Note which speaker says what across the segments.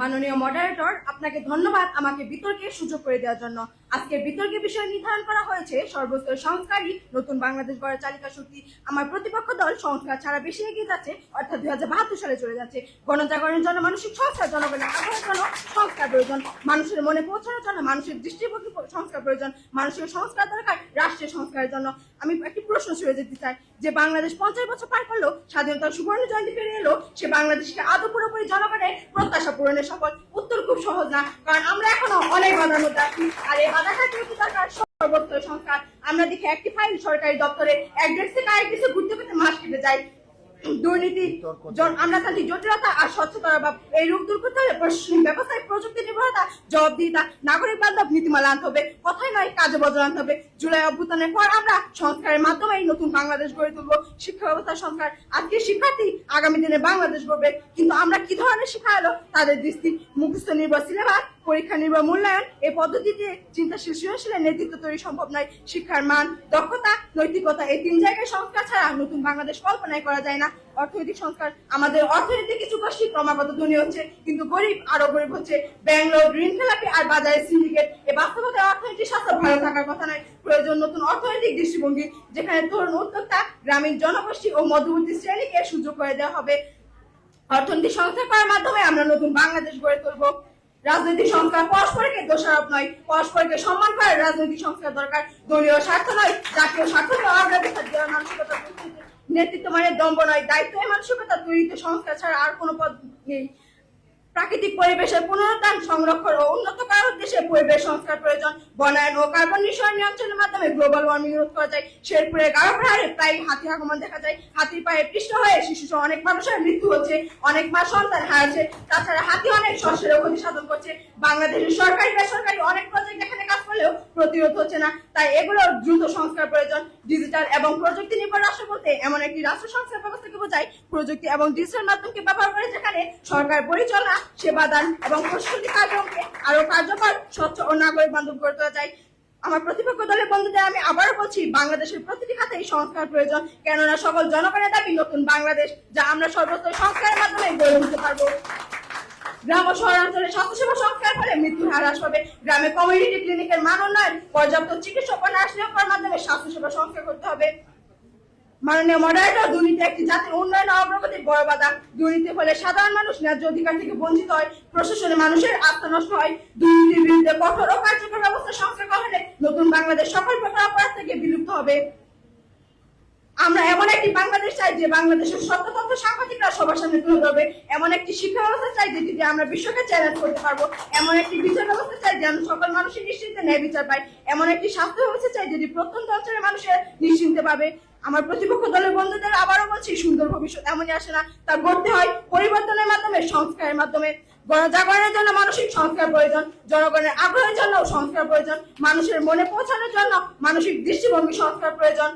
Speaker 1: মাননীয় মডারেটর আপনাকে ধন্যবাদ আমাকে বিতর্কের সুযোগ করে দেওয়ার জন্য। আজকের বিতর্কের বিষয় নির্ধারণ করা হয়েছে। সর্বস্তর সংস্কারই নতুন বাংলাদেশ গড়ার চালিকা শক্তি। আমার প্রতিপক্ষ দল সংস্কার ছাড়া বেশি এগিয়ে যাচ্ছে, অর্থাৎ দুই হাজার বাহাত্তর সালে চলে যাচ্ছে। গণজাগরণের জন্য মানসিক সংস্কার, জনগণের আগ্রহের জন্য সংস্কার প্রয়োজন, মানুষের মনে পৌঁছানোর জন্য, মানুষের দৃষ্টিভঙ্গি সংস্কার প্রয়োজন, মানুষের সংস্কার দরকার রাষ্ট্রের সংস্কারের জন্য। আমি একটি প্রশ্ন ছুড়ে যেতে চাই, যে বাংলাদেশ পঞ্চাশ বছর পার করল, স্বাধীনতার সুবর্ণ জয়ন্তী পেরিয়ে এলো, সে বাংলাদেশকে আদৌ পুরোপুরি জনগণের প্রত্যাশা পূরণের সফল উত্তর খুব সহজ না, কারণ আমরা এখনও অনেক বাধার মধ্যে আছি, আর এই বাধা কাটিয়ে উঠতে দরকার সর্বোত্তর সংস্কার। আমরা দেখি একটি ফাইল সরকারি দপ্তরে এক ডেস্ক থেকে আরেক দেশে ঘুরতে পেতে মাস কেটে যায় দুর্নীতি আমরা আমলাতান্ত্রিক জটিলতা আর স্বচ্ছতার অভাব এই রূপ দূর করতে হলে প্রশাসনিক ব্যবস্থায় প্রযুক্তি নির্ভরতা জবাবদিহিতা নাগরিক বান্ধব নীতিমালা আনতে হবে কথাই নয় কাজে বদল আনতে হবে। জুলাই অভ্যুত্থানের পর আমরা সংস্কারের মাধ্যমে এই নতুন বাংলাদেশ গড়ে তুলব। শিক্ষা ব্যবস্থা সংস্কার। আজকে শিক্ষার্থী আগামী দিনে বাংলাদেশ গড়বে। কিন্তু আমরা তাদের দৃষ্টি মুখস্থ নির্ভর সিলেবাস পরীক্ষা নির্ভর মূল্যায়ন, এই পদ্ধতিতে চিন্তাশীল সৃজনশীলের নেতৃত্ব তৈরি সম্ভব নয়। শিক্ষার মান, দক্ষতা, নৈতিকতা, এই তিন জায়গায় সংস্কার ছাড়া নতুন বাংলাদেশ করা যায় না। অর্থনৈতিক সংস্কার আমাদের অর্থনৈতিক কিছু ক্রমাগত ধনী হচ্ছে, কিন্তু গরিব আরও গরিব হচ্ছে। ব্যাংলোর ঋণ খেলাপি আর বাজারে সিন্ডিকেট এই বাস্তবতায় অর্থনৈতিক স্বাস্থ্য ভালো থাকার কথা নয়। প্রয়োজন নতুন অর্থনৈতিক দৃষ্টিভঙ্গি, যেখানে তরুণ উদ্যোক্তা, গ্রামীণ জনগোষ্ঠী ও মধ্যবর্তী শ্রেণীকে সুযোগ করে দেওয়া হবে। অর্থনীতি সংস্কার করার মাধ্যমে আমরা নতুন বাংলাদেশ গড়ে তুলব। রাজনৈতিক সংস্কার পরস্পরকে দোষারোপ নয়, পরস্পরকে সম্মান করার রাজনৈতিক সংস্কার দরকার। দলীয় স্বার্থ নয়, জাতীয় স্বার্থ অগ্রাধিকার মানসিকতা নেতৃত্ব মানে দম্ব নয়, দায়িত্ব এই মানসিকতা। তৈরিতে সংস্কার ছাড়া আর কোনো পথ নেই। প্রাকৃতিক পরিবেশের পুনরুত্থান সংরক্ষণ ও উন্নত করার উদ্দেশ্যে পরিবেশ সংস্কার প্রয়োজন, বনায়ন ও কার্বন নিঃসরণ নিয়ন্ত্রণের মাধ্যমে গ্লোবাল ওয়ার্মিং রোধ করা যায়। শেরপুরে পাহাড়ে প্রায় হাতি আগমন দেখা যায়। হাতির পায়ে পৃষ্ঠ হয়ে শিশুসহ অনেক মানুষের মৃত্যু হচ্ছে, অনেক মা সন্তান হারাচ্ছে। তাছাড়া হাতি অনেক শস্যের ক্ষতি সাধন করছে। বাংলাদেশের সরকারি বেসরকারি অনেক প্রজেক্ট এখানে কাজ করলেও প্রতিরোধ হচ্ছে না। তাই এগুলোর দ্রুত সংস্কার প্রয়োজন। ডিজিটাল এবং প্রযুক্তি নির্ভর রাষ্ট্র বলতে এমন একটি রাষ্ট্র সংস্কার ব্যবস্থাকে বোঝায়। প্রযুক্তি এবং ডিজিটাল মাধ্যমকে ব্যবহার করে যেখানে সরকার পরিচালনা সেবাদান এবং প্রশাসনিক কার্যক্রমকে আরও কার্যকর, স্বচ্ছ ও নাগরিক বান্ধব করে তোলা যায়। আমার প্রতিপক্ষ দলের বন্ধুদের আমি আবারও বলছি, বাংলাদেশের প্রতিটি খাতেই সংস্কার প্রয়োজন। কেননা সকল জনগণের দাবি, নতুন বাংলাদেশ, যা আমরা সর্বত্র সংস্কারের মাধ্যমে গড়ে উঠতে পারব। গ্রাম ও শহরাঞ্চলে স্বাস্থ্যসেবা সংস্কার ফলে মৃত্যুর হার হ্রাস পাবে। গ্রামে কমিউনিটি ক্লিনিকের মান উন্নয়ন, পর্যাপ্ত চিকিৎসক ও নার্স নিয়োগ করার মাধ্যমে স্বাস্থ্যসেবা সংস্কার করতে হবে। মাননীয় মডারেটর দুর্নীতি একটি জাতির উন্নয়ন অগ্রগতির বড় বাধা। দুর্নীতি ফলে সাধারণ মানুষ ন্যায্য অধিকার থেকে বঞ্চিত হয়, প্রশাসনে মানুষের আস্থা নষ্ট হয়। দুর্নীতির বিরুদ্ধে কঠোর ও কার্যকর ব্যবস্থা সংস্কার করলে নতুন বাংলাদেশ সকল প্রকার অপরাধ থেকে বিলুপ্ত হবে। আমরা এমন একটি বাংলাদেশ চাই যে বাংলাদেশের সত্য তথ্য সাংবাদিকরা সবার সামনে তুলে ধরবে। এমন একটি শিক্ষা ব্যবস্থা চাই যেটি দিয়ে আমরা বিশ্বকে চ্যালেঞ্জ করতে পারব। এমন একটি বিচার ব্যবস্থা চাই যেন সকল মানুষের নিশ্চিন্তে ন্যায় বিচার পায় এমন একটি স্বাস্থ্য ব্যবস্থা চাই যেটি প্রত্যন্ত অঞ্চলের মানুষের নিশ্চিন্তে পাবে। আমার প্রতিপক্ষ দলের বন্ধুদের আবারও বলছি, সুন্দর ভবিষ্যৎ এমনই আসে না। তা গড়তে হয় পরিবর্তনের মাধ্যমে, সংস্কারের মাধ্যমে। গণজাগরণের জন্য মানসিক সংস্কার প্রয়োজন, জনগণের আগ্রহের জন্য সংস্কার প্রয়োজন, মানুষের মনে পৌঁছানোর জন্য মানসিক দৃষ্টিভঙ্গি সংস্কার প্রয়োজন।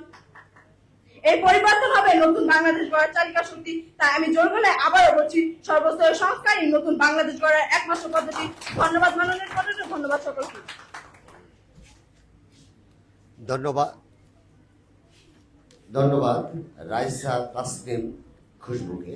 Speaker 1: এই পরিবর্তন হবে নতুন বাংলাদেশ গড়ার চালিকা শক্তি। তাই আমি জোর গলায় আবারও বলছি, সর্বস্তরের সংস্কারই নতুন বাংলাদেশ গড়ার একমাত্র পদ্ধতি। ধন্যবাদ মাননীয় পদ্ধতি ধন্যবাদ সকলকে।
Speaker 2: ধন্যবাদ। ধন্যবাদ, রাইসা তাসনিম খুশবুকে।